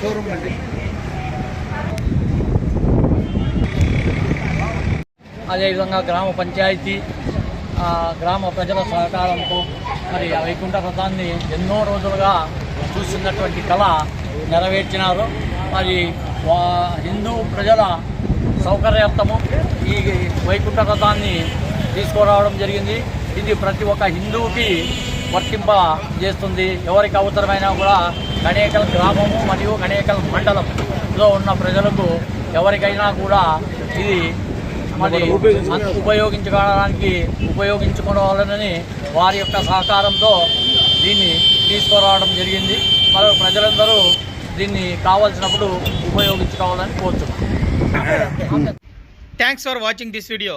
Showroom అండి అదేవిధంగా గ్రామ పంచాయతీ గ్రామ ప్రజల సహకారంతో మరి వైకుంఠ రథాన్ని ఎన్నో రోజులుగా చూస్తున్నటువంటి కళ నెరవేర్చినారు. మరి హిందూ ప్రజల సౌకర్యార్థము ఈ వైకుంఠ రథాన్ని తీసుకురావడం జరిగింది. ఇది ప్రతి ఒక్క హిందువుకి వర్తింప చేస్తుంది. ఎవరికి అవసరమైనా కూడా గణేకల్ గ్రామము మరియు గణేకల్ మండలంలో ఉన్న ప్రజలకు ఎవరికైనా కూడా ఇది మరి ఉపయోగించుకోవడానికి ఉపయోగించుకోవాలని వారి యొక్క సహకారంతో దీన్ని తీసుకురావడం జరిగింది. మరి ప్రజలందరూ దీన్ని కావాల్సినప్పుడు ఉపయోగించుకోవాలని కోరుతున్నాం thanks for watching this video